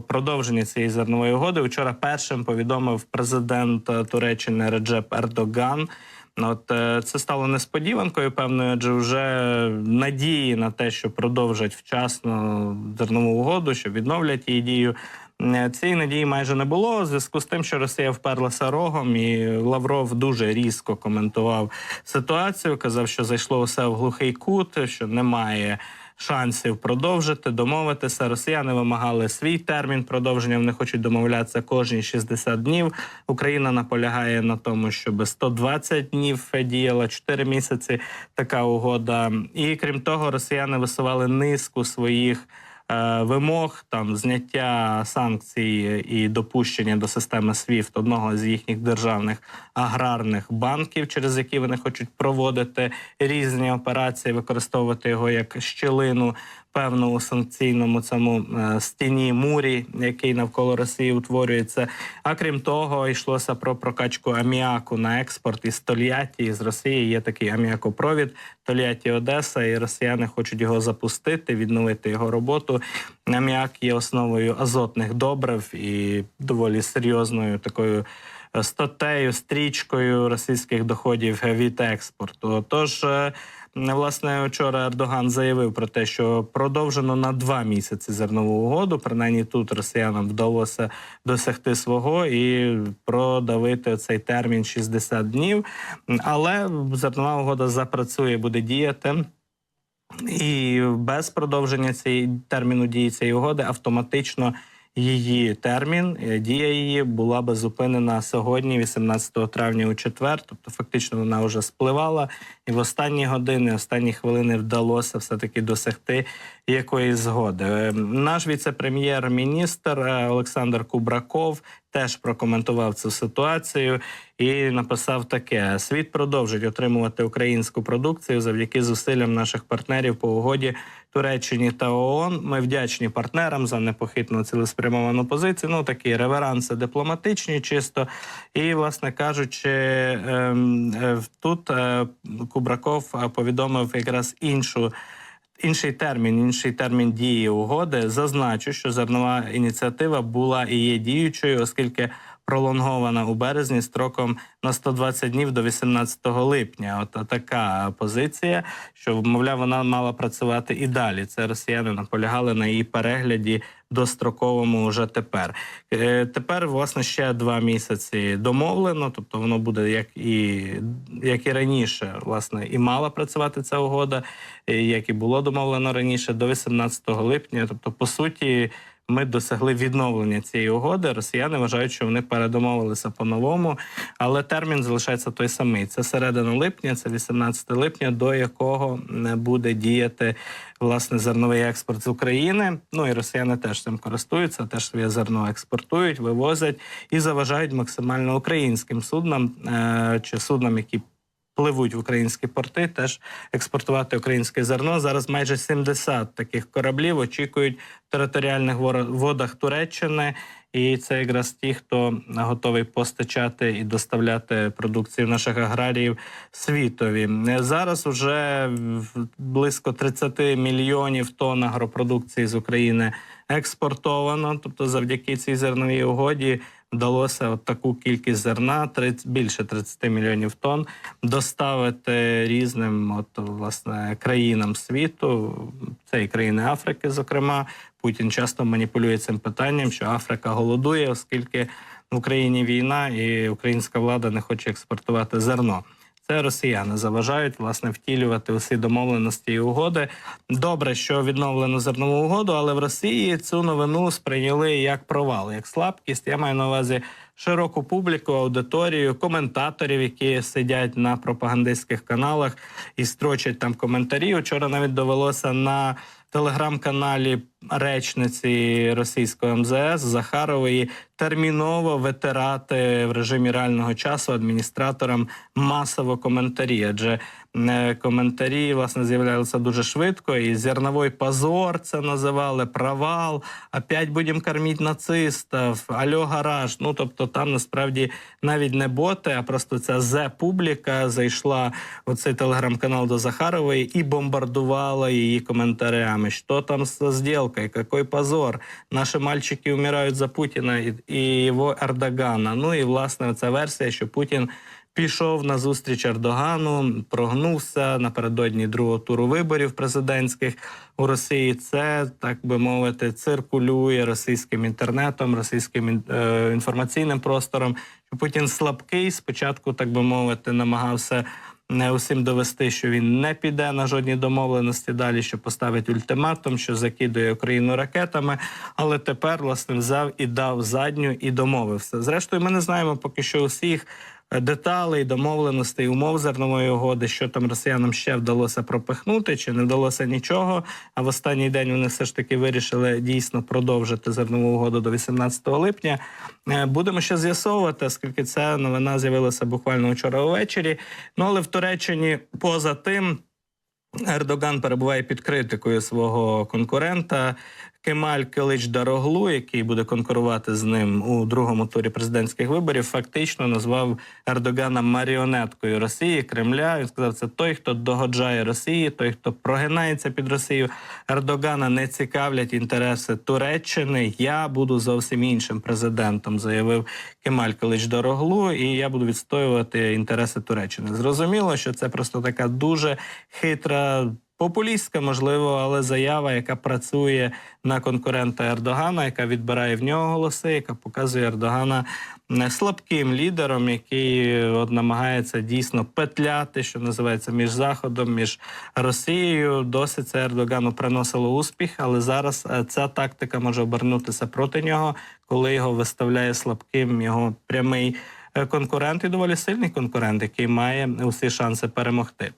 про продовження цієї зернової угоди. Вчора першим повідомив президент е, Туреччини Реджеп Ердоган. От е, це стало несподіванкою, певною, адже вже надії на те, що продовжать вчасно зернову угоду, що відновлять її дію. е, Цієї надії майже не було. У зв'язку з тим, що Росія вперлася рогом, і Лавров дуже різко коментував ситуацію. Казав, що зайшло усе в глухий кут, що немає шансів продовжити, домовитися. Росіяни вимагали свій термін продовження. Вони хочуть домовлятися кожні 60 днів. Україна наполягає на тому, щоб 120 днів діяла 4 місяці. Така угода. І крім того, росіяни висували низку своїх. Е, Вимог там зняття санкцій і допущення до системи SWIFT одного з їхніх державних аграрних банків, через які вони хочуть проводити різні операції, використовувати його як щілину певну у санкційному цьому е, стіні мурі, який навколо Росії утворюється. А крім того, йшлося про прокачку аміаку на експорт із Тольятті з Росії. Є такий аміакопровід Тольятті Одеса, і росіяни хочуть його запустити, відновити його роботу. Аміак є основою азотних добрив і доволі серйозною такою. Статтею, стрічкою російських доходів від експорту. Тож, е, власне, вчора Ердоган заявив про те, що продовжено на два місяці зернову угоду. Принаймні тут росіянам вдалося досягти свого і продавити цей термін 60 днів. Але зернова угода запрацює, буде діяти. І без продовження цієї терміну дії цієї угоди автоматично її термін, е, дія її була би зупинена сьогодні, 18 травня у четвер. Тобто, фактично, вона вже спливала, і в останні години, останні хвилини вдалося все таки досягти якоїсь згоди. Е, Наш віце-прем'єр-міністр е, Олександр Кубраков теж прокоментував цю ситуацію і написав таке: світ продовжить отримувати українську продукцію завдяки зусиллям наших партнерів по угоді Туреччині та ООН. Ми вдячні партнерам за непохитну цілеспрямовану позицію. Ну такі реверанси дипломатичні, чисто. І, власне кажучи, ем, е, тут Кубраков повідомив якраз іншу. Інший термін, інший термін дії угоди. Зазначу, що зернова ініціатива була і є діючою, оскільки пролонгована у березні строком на 120 днів до 18 липня. От така позиція, що мовляв, вона мала працювати і далі. Це росіяни наполягали на її перегляді достроковому вже тепер. Е, Тепер, власне, ще два місяці домовлено, тобто воно буде як і як і раніше, власне, і мала працювати ця угода, як і було домовлено раніше, до 18 липня. Тобто, по суті. Ми досягли відновлення цієї угоди. Росіяни вважають, що вони передомовилися по-новому, але термін залишається той самий. Це середина липня, це 18 липня, до якого не буде діяти власне зерновий експорт з України. Ну і росіяни теж цим користуються, теж своє зерно експортують, вивозять і заважають максимально українським суднам е- чи суднам, які пливуть в українські порти, теж експортувати українське зерно. Зараз майже 70 таких кораблів очікують в територіальних водах Туреччини. І це якраз ті, хто готовий постачати і доставляти продукцію наших аграріїв світові. Зараз вже близько 30 мільйонів тонн агропродукції з України експортовано. Тобто, завдяки цій зерновій угоді вдалося от таку кількість зерна, 30, більше 30 мільйонів тонн, доставити різним от, власне, країнам світу, це і країни Африки, зокрема. Путін часто маніпулює цим питанням, що Африка голодує, оскільки в Україні війна і українська влада не хоче експортувати зерно. Це росіяни заважають власне втілювати усі домовленості і угоди. Добре, що відновлено зернову угоду, але в Росії цю новину сприйняли як провал, як слабкість. Я маю на увазі широку публіку, аудиторію, коментаторів, які сидять на пропагандистських каналах і строчать там коментарі. Вчора навіть довелося на телеграм-каналі речниці російського МЗС Захарової терміново витирати в режимі реального часу адміністраторам масово коментарі, адже е, коментарі власне з'являлися дуже швидко. І зерновий позор це називали провал. Опять будемо кормити нацистів, альо гараж. Ну тобто, там насправді навіть не боти, а просто ця зе публіка зайшла в цей телеграм-канал до Захарової і бомбардувала її коментарями. Що там з зділкою? Жалко, какой позор. Наші мальчики вмирають за Путіна і його Ердогана. Ну і власне ця версія, що Путін пішов на зустріч Ердогану, прогнувся напередодні другого туру виборів президентських у Росії. Це так би мовити, циркулює російським інтернетом, російським е, інформаційним простором. Путін слабкий. Спочатку, так би мовити, намагався не усім довести, що він не піде на жодні домовленості далі, що поставить ультиматум, що закидує Україну ракетами. Але тепер власне взяв і дав задню і домовився. Зрештою, ми не знаємо поки що усіх. Деталей, домовленостей, умов зернової угоди, що там росіянам ще вдалося пропихнути, чи не вдалося нічого. А в останній день вони все ж таки вирішили дійсно продовжити зернову угоду до 18 липня. Е, Будемо ще з'ясовувати, оскільки ця новина з'явилася буквально вчора увечері. Ну але в Туреччині поза тим. Ердоган перебуває під критикою свого конкурента Кемаль Килич Дароглу, який буде конкурувати з ним у другому турі президентських виборів. Фактично назвав Ердогана маріонеткою Росії, Кремля. Він сказав, це той, хто догоджає Росії, той, хто прогинається під Росію. Ердогана не цікавлять інтереси Туреччини. Я буду зовсім іншим президентом, заявив Кемаль Килич Дороглу, і я буду відстоювати інтереси Туреччини. Зрозуміло, що це просто така дуже хитра. Популістська, можливо, але заява, яка працює на конкурента Ердогана, яка відбирає в нього голоси, яка показує Ердогана не слабким лідером, який от намагається дійсно петляти, що називається між Заходом, між Росією. Досить це Ердогану приносило успіх, але зараз е, ця тактика може обернутися проти нього, коли його виставляє слабким його прямий е, конкурент і доволі сильний конкурент, який має усі шанси перемогти.